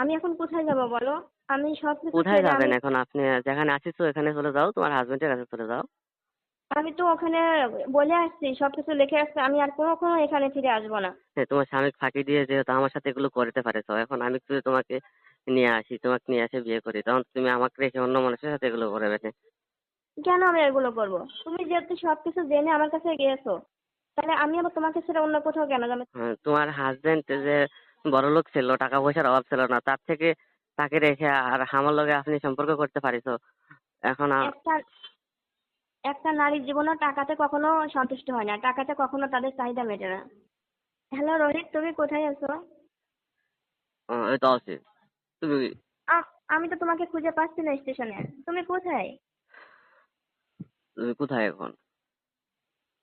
আমি এখন কোথায় যাব বলো? আমি সব কিছু কোথায় যাবেন এখন আপনি? যেখানে আছিস তো এখানে চলে যাও তোমার হাজবেন্ডের কাছে চলে যাও। আমি তো ওখানে বলে আসছি সব কিছু লিখে আসছি আমি আর কখনো এখানে ফিরে আসব না। হ্যাঁ তোমার স্বামী ফাঁকি দিয়ে যেহেতু আমার সাথে এগুলো করতে পারেছো এখন আমি যদি তোমাকে নিয়ে আসি তোমাকে নিয়ে এসে বিয়ে করি। তখন তুমি আমাকে রেখে অন্য মানুষের সাথে এগুলো করবে না কেন আমি এগুলো করব? তুমি যেহেতু সব কিছু জেনে আমার কাছে গিয়েছো তাহলে আমি আবার তোমাকে ছেড়ে অন্য কোথাও কেন যাব? হ্যাঁ, তোমার হাজবেন্ড যে বড় লোক ছিল টাকা পয়সার অভাব ছিল না। তার থেকে তাকে রেখে আর আমার লগে আপনি সম্পর্ক করতে পারিছো এখন একটা একটা নারীর জীবনে টাকাতে কখনো সন্তুষ্ট হয় না। টাকাতে কখনো তাদের চাহিদা মেটে না। হ্যালো রোহিত তুমি কোথায় আছো? এই তো আছি। তুমি? আমি তো তোমাকে খুঁজে পাচ্ছি না স্টেশনে। তুমি কোথায়? তুমি কোথায় এখন?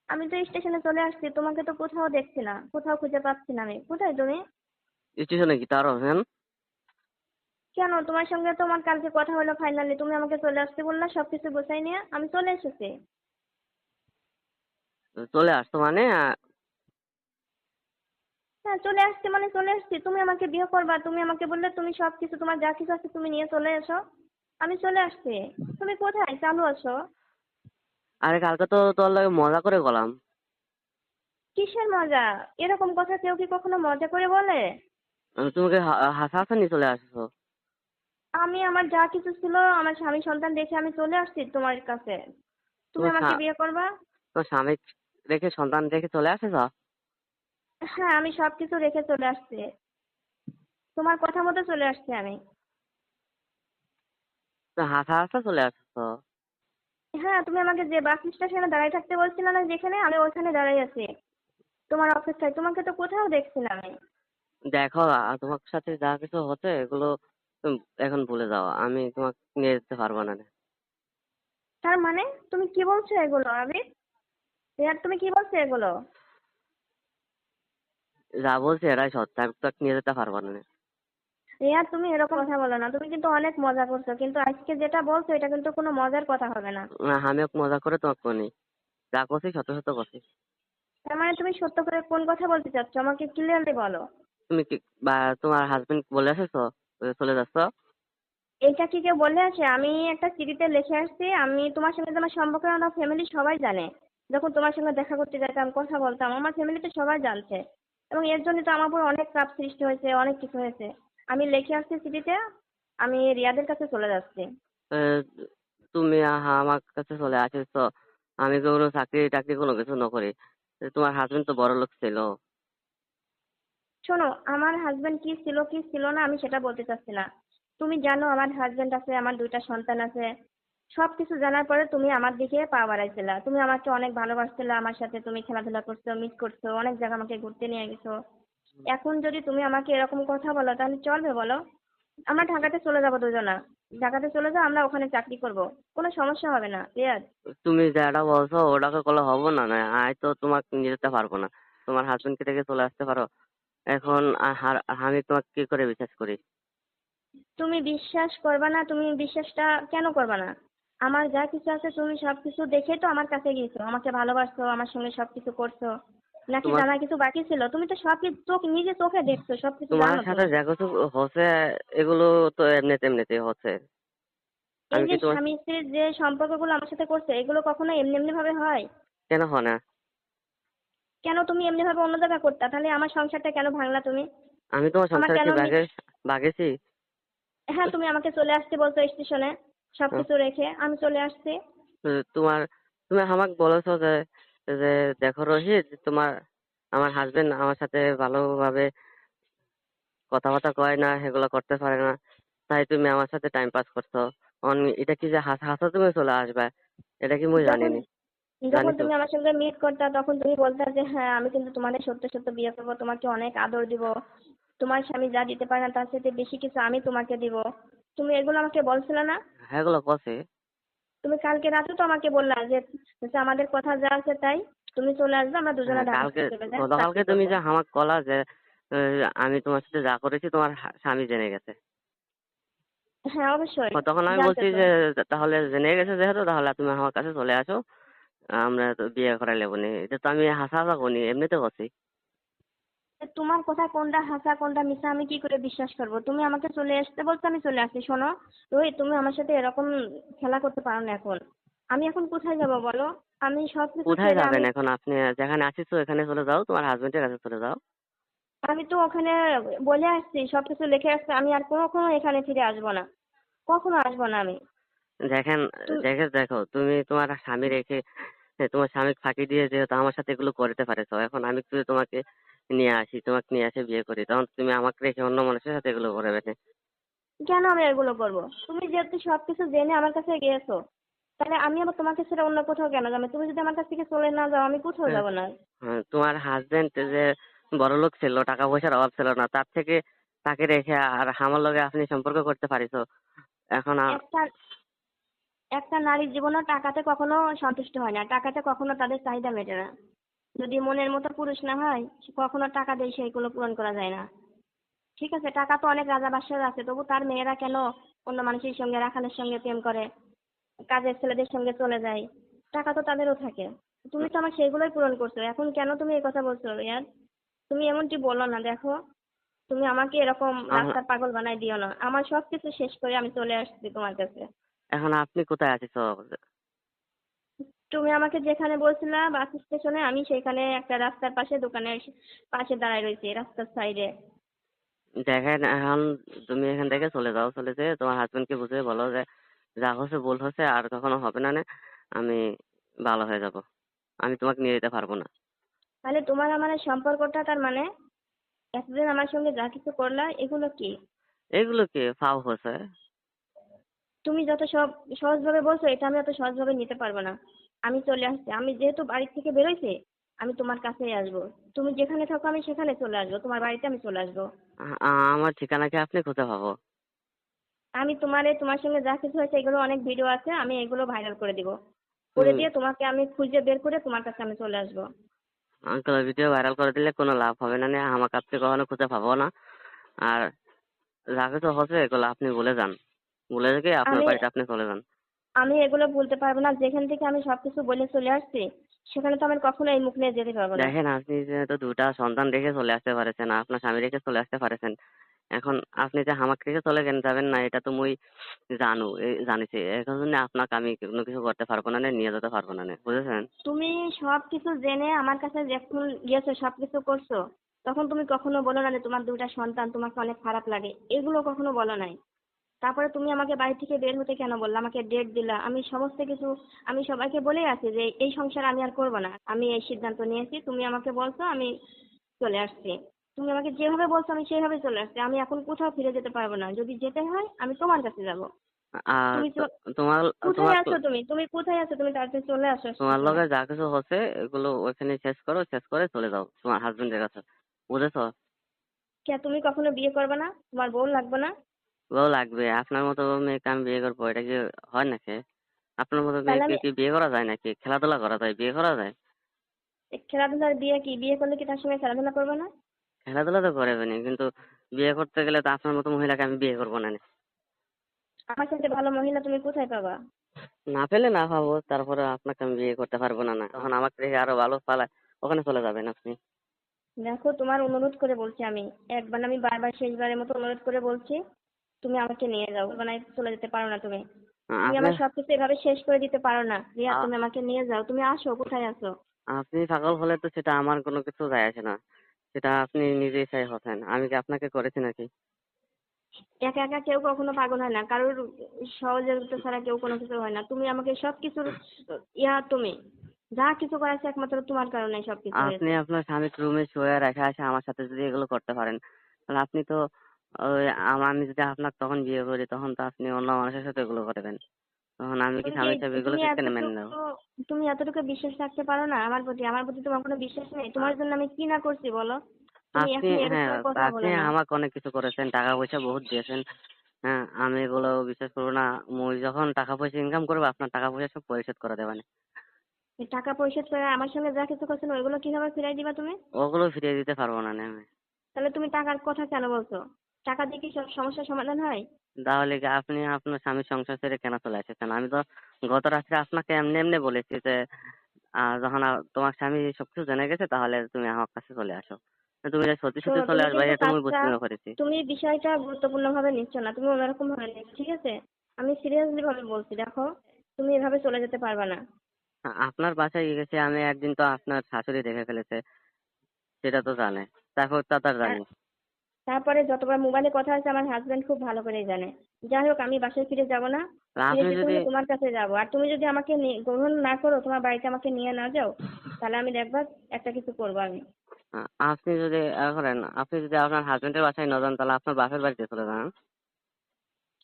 আমি তো স্টেশনে চলে আসছি। তোমাকে তো কোথাও দেখছি না। কোথাও খুঁজে পাচ্ছি না আমি। কোথায় তুমি? স্টেশনে কি তার হবেন কেন? তোমার সঙ্গে তো আমার কালকে কথা হলো ফাইনালি তুমি আমাকে চলে আসতে বললা সবকিছু গোছাই নিয়ে আমি চলে এসেছি। চলে আসতো মানে? হ্যাঁ চলে আসছি মানে চলে আসছি তুমি আমাকে বিয়ে করবা তুমি আমাকে বললে তুমি সব কিছু তোমার যা কিছু আছে তুমি নিয়ে চলে এসো। আমি চলে আসছি। তুমি কোথায়? চালু আছো? আরে কালকে তো তোর লাগে মজা করে গেলাম। কিসের মজা? এরকম কথা কেউ কি কখনো মজা করে বলে? তোমাকে হা- হাসা নিয়ে চলে আসছো? আমি আমার যা কিছু ছিল আমার স্বামী সন্তান দেখে আমি চলে আসছি তোমার কাছে। তুমি আমাকে বিয়ে করবা? তো স্বামী রেখে সন্তান রেখে চলে আসেছ হ্যাঁ আমি সব কিছু রেখে চলে আসছি। তোমার কথা মতো চলে আসছি আমি। তো হাসা হাসা চলে আসছো হ্যাঁ তুমি আমাকে যে বাস স্টেশনে দাঁড়ায় থাকতে বলছিলে না যেখানে আমি ওখানে দাঁড়াই আছি। তোমার অপেক্ষায়। তোমাকে তো কোথাও দেখছি না আমি। দেখো আ- তোমার সাথে যা কিছু হচ্ছে এগুলো এখন ভুলে যাও। আমি তোমাকে নিয়ে যেতে পারব না। তার মানে? তুমি কি বলছো এগুলো আবির? রিয়াদ তুমি কি বলছো এগুলো? যা বলছি এরাই সত্য আমি তোকে নিয়ে যেতে পারব না। রিয়াদ তুমি এরকম কথা বলো না। তুমি কিন্তু অনেক মজা করছ কিন্তু আজকে যেটা বলছো এটা কিন্তু কোনো মজার কথা হবে না। না, আমি ওকে মজা করে তোমাকে কোনি যা করছি সত্য সত্য করছি। তার মানে তুমি সত্য করে কোন কথা বলতে চাচ্ছ? আমাকে ক্লিয়ারলি বলো। তুমি কি বা তোমার হাজবেন্ড বলে এসেছ? যে চলে যাচ্ছ? এটা কি কেউ বলে আছে? আমি একটা চিঠিতে লিখে আসছি আমি তোমার সঙ্গে তোমার সম্পর্ক আমার ফ্যামিলি সবাই জানে। যখন তোমার সঙ্গে দেখা করতে যেতাম কথা বলতাম আমার ফ্যামিলিতে সবাই জানছে। এবং এর জন্য তো আমার উপর অনেক চাপ সৃষ্টি হয়েছে অনেক কিছু হয়েছে। আমি লিখে আসছি চিঠিতে আমি রিয়াদের কাছে চলে যাচ্ছি। তুমি আহা- আমার কাছে চলে আসেছো। আমি কোনো চাকরি টাকরি কোনো কিছু না করি তোমার হাজবেন্ড তো বড় লোক ছিল। শোনো, আমার হাজবেন্ড কি ছিল কি ছিল না, আমি সেটা বলতে চাচ্ছি না। তুমি জানো আমার হাজবেন্ড আছে, আমার দুইটা সন্তান আছে। সব কিছু জানার পরে তুমি আমার দিকে পা বাড়াইছিলা। তুমি আমাকে অনেক ভালোবাসছিলে, আমার সাথে তুমি খেলাধুলা করছ মিস করছ, অনেক জায়গা আমাকে ঘুরতে নিয়ে গেছো। এখন যদি তুমি আমাকে এরকম কথা বলো, তাহলে চলবে বলো। আমরা ঢাকাতে চলে যাব দুজনা। ঢাকাতে চলে যাও, আমরা ওখানে চাকরি করব। কোনো সমস্যা হবে না রিয়াজ তুমি যেটা বলছো, ওটাকে করলে হব না না আমি তো তোমাকে নিয়ে যেতে পারব না। তোমার হাজবেন্ডকে রেখে চলে আসতে পারো। এখন আমি তোমাকে কি করে বিশ্বাস করি? তুমি বিশ্বাস করবে না তুমি বিশ্বাসটা কেন করবে না? আমার যা কিছু আছে তুমি সবকিছু দেখে তো আমার কাছে গিয়েছো আমাকে ভালোবাসছো আমার সঙ্গে সবকিছু করছ। নাকি তোমার- জানা কিছু বাকি ছিল? তুমি তো সব কিছু চোখ নিজে চোখে দেখছ সবকিছু তোমার সাথে যা কিছু হচ্ছে এগুলো তো এমনিতে এমনিতেই হচ্ছে। এই আমি যে স্বামী স্ত্রীর যে সম্পর্কগুলো আমার সাথে করছে এগুলো কখনো এমনি এমনি ভাবে হয়? কেন হয় না? কেন তুমি এমনি ভাবে অন্য জায়গায় করতা তাহলে আমার সংসারটা কেন ভাঙলা তুমি? আমি তোমার আমার সংসারে কি কেন বাগে বাগেছি হ্যাঁ তুমি আমাকে চলে আসতে বলছো স্টেশনে সবকিছু রেখে আমি চলে আসছি। তোমার তুমি আমাকে বলেছ যে যে দেখো রোহিত তোমার আমার হাজবেন্ড আমার সাথে ভালোভাবে কথাবার্তা কয় না সেগুলো করতে পারে না। তাই তুমি আমার সাথে টাইম পাস করছ। অন- এটা কি যে হাসা হাসা তুমি চলে আসবে? এটা কি মুই জানিনি? যখন তুমি আমার সঙ্গে মিট করতা তখন তুমি বলতা যে হ্যাঁ আমি কিন্তু তোমাদের সত্য সত্য বিয়ে করব তোমাকে অনেক আদর দিব। তোমার স্বামী যা দিতে পারে না তার সাথে বেশি কিছু আমি তোমাকে দিব। তুমি এগুলো আমাকে বলছিলে না? সেগুলো করছে তুমি কালকে রাতে তো আমাকে বললা যে আমাদের কথা যা আছে তাই তুমি চলে আসবে আমরা দুজনে হ্যাঁ, কালকে গতকালকে তুমি যে আমাকে কলা যে আমি তোমার সাথে যা করেছি তোমার স্বামী জেনে গেছে। হ্যাঁ অবশ্যই। তখন আমি বলছি যে তাহলে জেনে গেছে যেহেতু তাহলে তুমি আমার কাছে চলে আসো। আমরা তো বিয়ে করাই লেবো এটা তো আমি হাসা হাসা করি এমনিতে করছি তোমার কথা কোনটা হাসা কোনটা মিশা আমি কি করে বিশ্বাস করব? তুমি আমাকে চলে আসতে বলছো আমি চলে আসছি শোনো। রোহিত তুমি আমার সাথে এরকম খেলা করতে পারো না এখন। আমি এখন কোথায় যাব বলো? আমি সব কিছু কোথায় যাবেন এখন আপনি? যেখানে আছিস এখানে চলে যাও তোমার হাজবেন্ডের কাছে চলে যাও। আমি তো ওখানে বলে আসছি সবকিছু লিখে আসছি আমি আর কখনো এখানে ফিরে আসব না। কখনো আসব না আমি। দেখেন দেখে দেখো তুমি তোমার স্বামী রেখে তোমার স্বামীকে ফাঁকি দিয়ে যেহেতু আমার সাথে এগুলো করতে পারেছো এখন আমি যদি তোমাকে নিয়ে আসি তোমাকে নিয়ে এসে বিয়ে করি। তখন তুমি আমাকে রেখে অন্য মানুষের সাথে এগুলো করবে কেন আমি এগুলো করব? তুমি যেহেতু সবকিছু জেনে আমার কাছে গিয়েছো তাহলে আমি আবার তোমাকে ছেড়ে অন্য কোথাও কেন যাব? তুমি যদি আমার কাছ থেকে চলে না যাও আমি কোথাও যাব না। হ্যাঁ, তোমার হাজবেন্ড যে বড় লোক ছিল টাকা পয়সার অভাব ছিল না তার থেকে তাকে রেখে আর আমার লগে আপনি সম্পর্ক করতে পারিছো এখন একটা নারীর জীবনও টাকাতে কখনো সন্তুষ্ট হয় না টাকাতে কখনো তাদের চাহিদা মেটে না। যদি মনের মতো পুরুষ না হয় কখনো টাকা দিয়ে সেইগুলো পূরণ করা যায় না। ঠিক আছে টাকা তো অনেক রাজা আছে তবু তার মেয়েরা কেন অন্য মানুষের সঙ্গে রাখালের সঙ্গে প্রেম করে কাজের ছেলেদের সঙ্গে চলে যায়? টাকা তো তাদেরও থাকে। তুমি তো আমার সেইগুলোই পূরণ করছ এখন কেন তুমি এই কথা বলছো ইয়ার তুমি এমনটি বলো না দেখো। তুমি আমাকে এরকম রাস্তার পাগল বানাই দিও না। আমার সব কিছু শেষ করে আমি চলে আসছি তোমার কাছে। এখন আপনি কোথায় আছিস তুমি আমাকে যেখানে বলছিলা বাস স্টেশনে আমি সেখানে একটা রাস্তার পাশে দোকানের পাশে দাঁড়ায় রয়েছি রাস্তার সাইডে। দেখেন এখন তুমি এখান থেকে চলে যাও চলে যেয়ে তোমার হাজবেন্ডকে বুঝিয়ে বলো যে যা হচ্ছে ভুল হচ্ছে আর কখনো হবে না নে, আমি ভালো হয়ে যাব। আমি তোমাকে নিয়ে যেতে পারব না। তাহলে তোমার আমার সম্পর্কটা তার মানে? এতদিন আমার সঙ্গে যা কিছু করলা এগুলো কি? এগুলো কি? ফাও হচ্ছে তুমি যত সব সহজভাবে বলছো এটা আমি অত সহজভাবে নিতে পারব না। আমি চলে আসছি। আমি যেহেতু বাড়ি থেকে বেরোইছি আমি তোমার কাছেই আসব। তুমি যেখানে থাকো আমি সেখানে চলে আসব। তোমার বাড়িতে আমি চলে আসব। আমার ঠিকানা কি আপনি কোথায় পাবো? আমি তোমার তোমার সঙ্গে যা কিছু হয়েছে এগুলো অনেক ভিডিও আছে আমি এগুলো ভাইরাল করে দিব। করে দিয়ে তোমাকে আমি খুঁজে বের করে তোমার কাছে আমি চলে আসব। আঙ্কেল ভিডিও ভাইরাল করে দিলে কোনো লাভ হবে না নে, আমাকে আপনি কখনো খুঁজে পাবো না। আর যা কিছু হচ্ছে এগুলো আপনি বলে যান। বলে রেখে আপনার বাড়িতে আপনি চলে যান। আমি এগুলো বলতে পারব না যেখান থেকে আমি সবকিছু বলে চলে আসছি সেখানে তো আমি কখনো এই মুখ নিয়ে যেতে পারব না। দেখেন আপনি যেহেতু দুটা সন্তান রেখে চলে আসতে পারেছেন আপনার স্বামী রেখে চলে আসতে পারেছেন এখন আপনি যে আমাকে রেখে চলে গেন যাবেন না এটা তো মুই জানু এই জানিছি এখন জন্য আপনাকে আমি কোনো কিছু করতে পারব না নিয়ে যেতে পারব না বুঝেছেন? তুমি সবকিছু জেনে আমার কাছে যখন গিয়েছো সবকিছু করছ তখন তুমি কখনো বলো না যে তোমার দুটা সন্তান তোমাকে অনেক খারাপ লাগে এগুলো কখনো বলো নাই। তারপরে তুমি আমাকে বাড়ি থেকে বের হতে কেন বললে? আমাকে ডেট দিলা। আমি সমস্ত কিছু আমি সবাইকে বলেই আছি যে এই সংসার আমি আর করব না। আমি এই সিদ্ধান্ত নিয়েছি তুমি আমাকে বলছো আমি চলে আসছি। তুমি আমাকে যেভাবে বলছো আমি সেইভাবে চলে আসছি। আমি এখন কোথাও ফিরে যেতে পারব না। যদি যেতে হয় আমি তোমার কাছে যাব। তোমার কোথায় আছো তুমি? তুমি কোথায় আছো? তুমি তাড়াতাড়ি চলে আসো। তোমার লগে যা কিছু হচ্ছে এগুলো ওইখানে শেষ করো শেষ করে চলে যাও তোমার হাজবেন্ডের কাছে। বুঝেছ? কে তুমি কখনো বিয়ে করবে না? তোমার বউ লাগবে না? বউ লাগবে। আপনার মতো মেয়েকে আমি বিয়ে করব এটা কি হয় নাকি? আপনার মতো মেয়েকে কি বিয়ে করা যায় নাকি? খেলাধুলা করা যায় বিয়ে করা যায়? খেলাধুলার বিয়ে কি? বিয়ে করলে কি তার সঙ্গে খেলাধুলা করবে না? খেলাধুলা তো করবে না কিন্তু বিয়ে করতে গেলে তো আপনার মতো মহিলাকে আমি বিয়ে করব না আমার সাথে ভালো মহিলা তুমি কোথায় পাবা? না পেলে না পাবো তারপরে আপনাকে আমি বিয়ে করতে পারব না না। তখন আমাকে রেখে আরও ভালো পালায় ওখানে চলে যাবেন আপনি। দেখো তোমার অনুরোধ করে বলছি আমি। একবার আমি বারবার শেষবারের মতো অনুরোধ করে বলছি। তুমি আমাকে নিয়ে যাও। মানে চলে যেতে পারো না তুমি। তুমি আমার সবকিছু এভাবে শেষ করে দিতে পারো না। রিয়া তুমি আমাকে নিয়ে যাও। তুমি আসো কোথায় আসো আপনি পাগল হলে তো সেটা আমার কোনো কিছু যায় আসে না। সেটা আপনি নিজেই চাই হতেন। আমি কি আপনাকে করেছি নাকি? একা একা কেউ কখনো পাগল হয় না। কারোর সহযোগিতা ছাড়া কেউ কোনো কিছু হয় না। তুমি আমাকে সব কিছুর ইয়া তুমি। যা কিছু করাচ্ছে একমাত্র তোমার কারণে সব কিছু আপনি আপনার স্বামীকে রুমে শুয়ে রেখে আসে আমার সাথে যদি এগুলো করতে পারেন তাহলে আপনি তো ওই আমি যদি আপনাকে তখন বিয়ে করি তখন তো আপনি অন্য মানুষের সাথে এগুলো করবেন। তখন আমি কি স্বামী হিসাবে এগুলো কেন মেনে নেব তুমি এতটুকু বিশ্বাস রাখতে পারো না আমার প্রতি? আমার প্রতি তোমার কোনো বিশ্বাস নেই? তোমার জন্য আমি কি না করছি বলো? আপনি হ্যাঁ আপনি আমাকে অনেক কিছু করেছেন টাকা পয়সা বহুত দিয়েছেন। হ্যাঁ আমি এগুলো বিশ্বাস করব না। মুই যখন টাকা পয়সা ইনকাম করব আপনার টাকা পয়সা সব পরিশোধ করে দেবেন। টাকা পয়সা করে আমার সঙ্গে যা কিছু করছেন ওইগুলো কীভাবে ফিরাই দিবা তুমি? ওগুলো ফিরিয়ে দিতে পারব না আমি। তাহলে তুমি টাকার কথা কেন বলছো? টাকা দিয়ে কি সব সমস্যার সমাধান হয়? তাহলে কি আপনি আপনার স্বামীর সংসার ছেড়ে কেন চলে এসেছেন? আমি তো গত রাত্রে আপনাকে এমনি এমনি বলেছি যে যখন তোমার স্বামী সবকিছু জেনে গেছে তাহলে তুমি আমার কাছে চলে আসো। তুমি যে সত্যি সত্যি চলে আসবে এটা আমি বুঝতে না করেছি তুমি বিষয়টা গুরুত্বপূর্ণ ভাবে নিচ্ছ না তুমি অন্যরকম ভাবে নিচ্ছ ঠিক আছে? আমি সিরিয়াসলি ভাবে বলছি দেখো তুমি এভাবে চলে যেতে পারবে না। আপনার বাসায় গেছে আমি একদিন তো আপনার শাশুড়ি দেখে ফেলেছে সেটা তো জানে তারপর তা তার জানি। তারপরে যতবার মোবাইলে কথা আছে আমার হাজবেন্ড খুব ভালো করেই জানে। যাই হোক আমি বাসায় ফিরে যাব না। ফিরে যেতে হলে তোমার কাছে যাব। আর তুমি যদি আমাকে গ্রহণ না করো তোমার বাড়িতে আমাকে নিয়ে না যাও তাহলে আমি দেখবা একটা কিছু করব আমি। আপনি যদি করেন আপনি যদি আপনার হাজবেন্ডের বাসায় না যান তাহলে আপনার বাপের বাড়িতে চলে যান।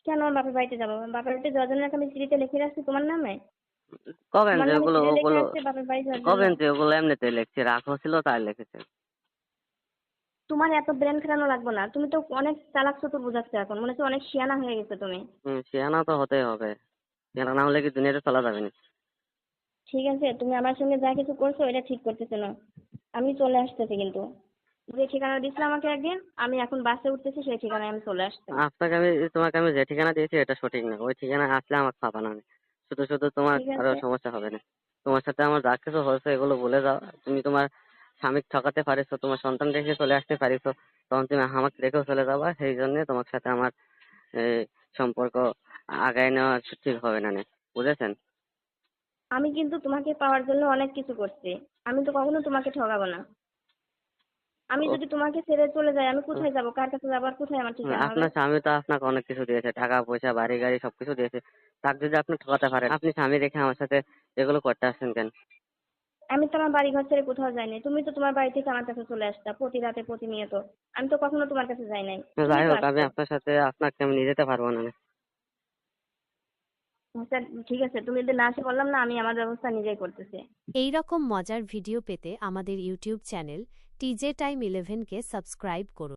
কেন আমার বাপের বাড়িতে যাব? বাপের বাড়িতে যজনের আমি চিঠিতে লিখে রাখছি তোমার নামে? কবেন যে ওগুলো লিখে ওগুলো বাড়ি কবেন যে ওগুলো এমনিতে লিখছে রাখো ছিল তাই লিখেছে। তোমার এত ব্রেন খেলানো লাগবে না। তুমি তো অনেক চালাক চতুর বোঝাচ্ছ এখন। মনে হচ্ছে অনেক শিয়ানা হয়ে গেছে তুমি। হুম শিয়ানা তো হতেই হবে। শিয়ানা না হলে কি দুনিয়াতে চলা যাবে না? ঠিক আছে তুমি আমার সঙ্গে যা কিছু করছ এটা ঠিক করতেছো না। আমি চলে আসতেছি কিন্তু। যে ঠিকানা দিয়েছিল আমাকে একদিন আমি এখন বাসে উঠতেছি সেই ঠিকানায় আমি চলে আসছি। আপনাকে আমি তোমাকে আমি যে ঠিকানা দিয়েছি এটা সঠিক না। ওই ঠিকানা আসলে আমার পাবা না। শুধু শুধু তোমার আরও সমস্যা হবে না। তোমার সাথে আমার যা কিছু হয়েছে এগুলো বলে যাও। তুমি তোমার স্বামীকে ঠকাতে পারিছো তোমার সন্তান রেখে চলে আসতে পারিছো তখন তুমি আমাকে রেখেও চলে যাবা সেই জন্য তোমার সাথে আমার সম্পর্ক আগায় নেওয়া ঠিক হবে না বুঝেছেন? আমি কিন্তু তোমাকে পাওয়ার জন্য অনেক কিছু করছি আমি তো কখনো তোমাকে ঠকাবো না। আমি যদি তোমাকে ছেড়ে চলে যাই আমি কোথায় যাব? কার কাছে যাব আর কোথায় আমার ঠিকানা আপনার স্বামী তো আপনাকে অনেক কিছু দিয়েছে টাকা পয়সা বাড়ি গাড়ি সবকিছু দিয়েছে তার যদি আপনি ঠকাতে পারেন আপনি স্বামী রেখে আমার সাথে এগুলো করতে আসছেন কেন? আমি তো আমার বাড়ি ঘর ছেড়ে কোথাও যাইনি তুমি তো তোমার বাড়ি থেকে আমার কাছে চলে আসতা প্রতি রাতে প্রতিনিয়ত আমি তো কখনো তোমার কাছে যাই নাই। যাই হোক আমি আপনার সাথে আপনাকে আমি নিয়ে যেতে পারব না। আচ্ছা ঠিক আছে তুমি যদি না আসে বললাম না আমি আমার ব্যবস্থা নিজেই করতেছি। এই রকম মজার ভিডিও পেতে আমাদের ইউটিউব চ্যানেল টিজে টাইম ইলেভেনকে সাবস্ক্রাইব করুন।